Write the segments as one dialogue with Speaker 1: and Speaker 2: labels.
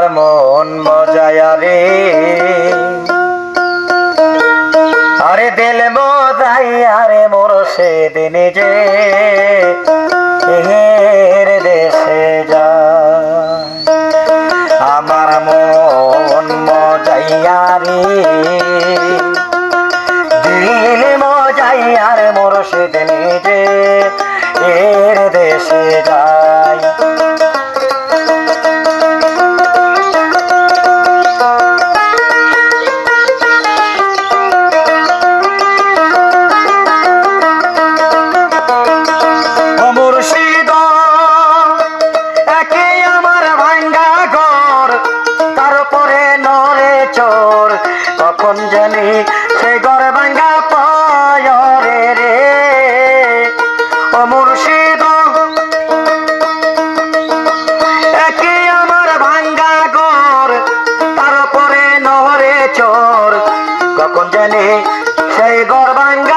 Speaker 1: আমার মন মজায়া রে। আরে দিল মজাইয়া আরে মোর সেদিন যে দেশে যায়। আমার মন মজাইয়া রে। দিল মজাইয়া রে মোর সেদিন যে এর দেশে যায়। চোর তখন জানি সে ঘর ভাঙ্গা পয়রে রে। মুর্শিদ একে ভাঙ্গা সেই গড় ভাঙ্গা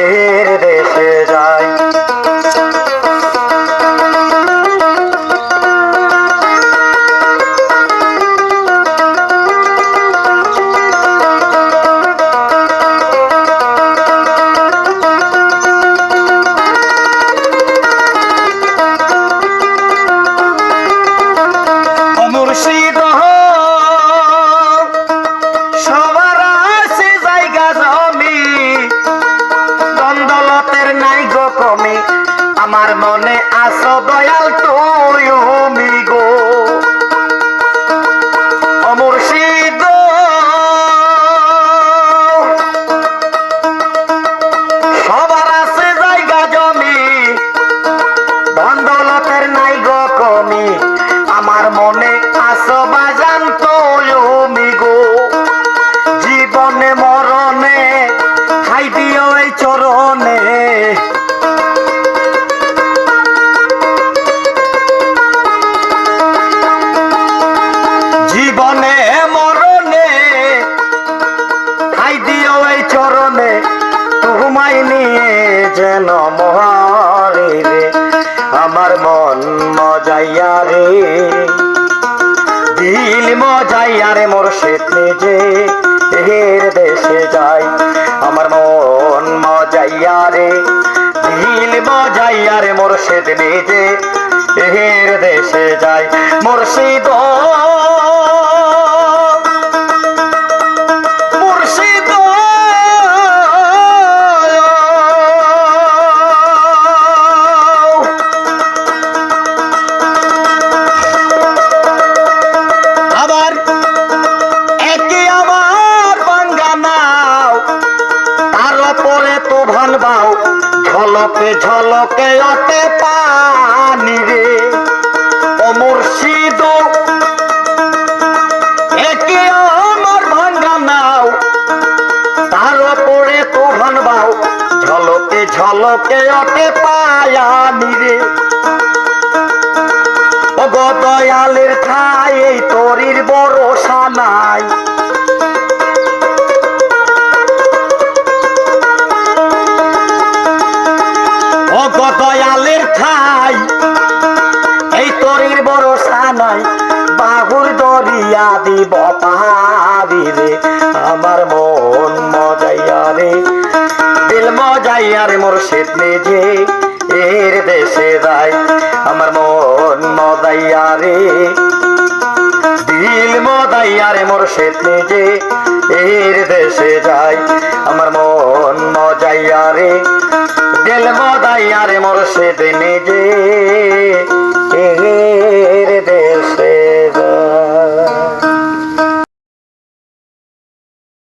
Speaker 1: Hey. রে, আমার মন মজাইয়া রে। দিল মজাইয়া রে মোর শেত নিজে এর দেশে যাই, আমার মন মজাইয়া রে। দিল মজাইয়া রে মোর শেত নিজে এর দেশে যাই মুর্শিদ মুর্শিদ ঝলকে ঝলকে অতে পানি রে। ও মুর্শিদ, একে আমার ভাঙ্গা নাও, তার পরে তো ভান বাও। ঝলকে ঝলকে অতে পায়ানি রে। ও গো দয়ালের ঠাই, এই তরির ভরসা নাই দিব পাহাড়ি রে, আমার মন মজাইয়া রে। দিল মজাইয়া রে মোর শেত নিজে, এর দেশে যায়, আমার মন মজাইয়া রে। দিল মদাইয়া রে মোর শেত নিজে, এর দেশে যায়, আমার মন মজাইয়া রে। দিল মদাইয়া রে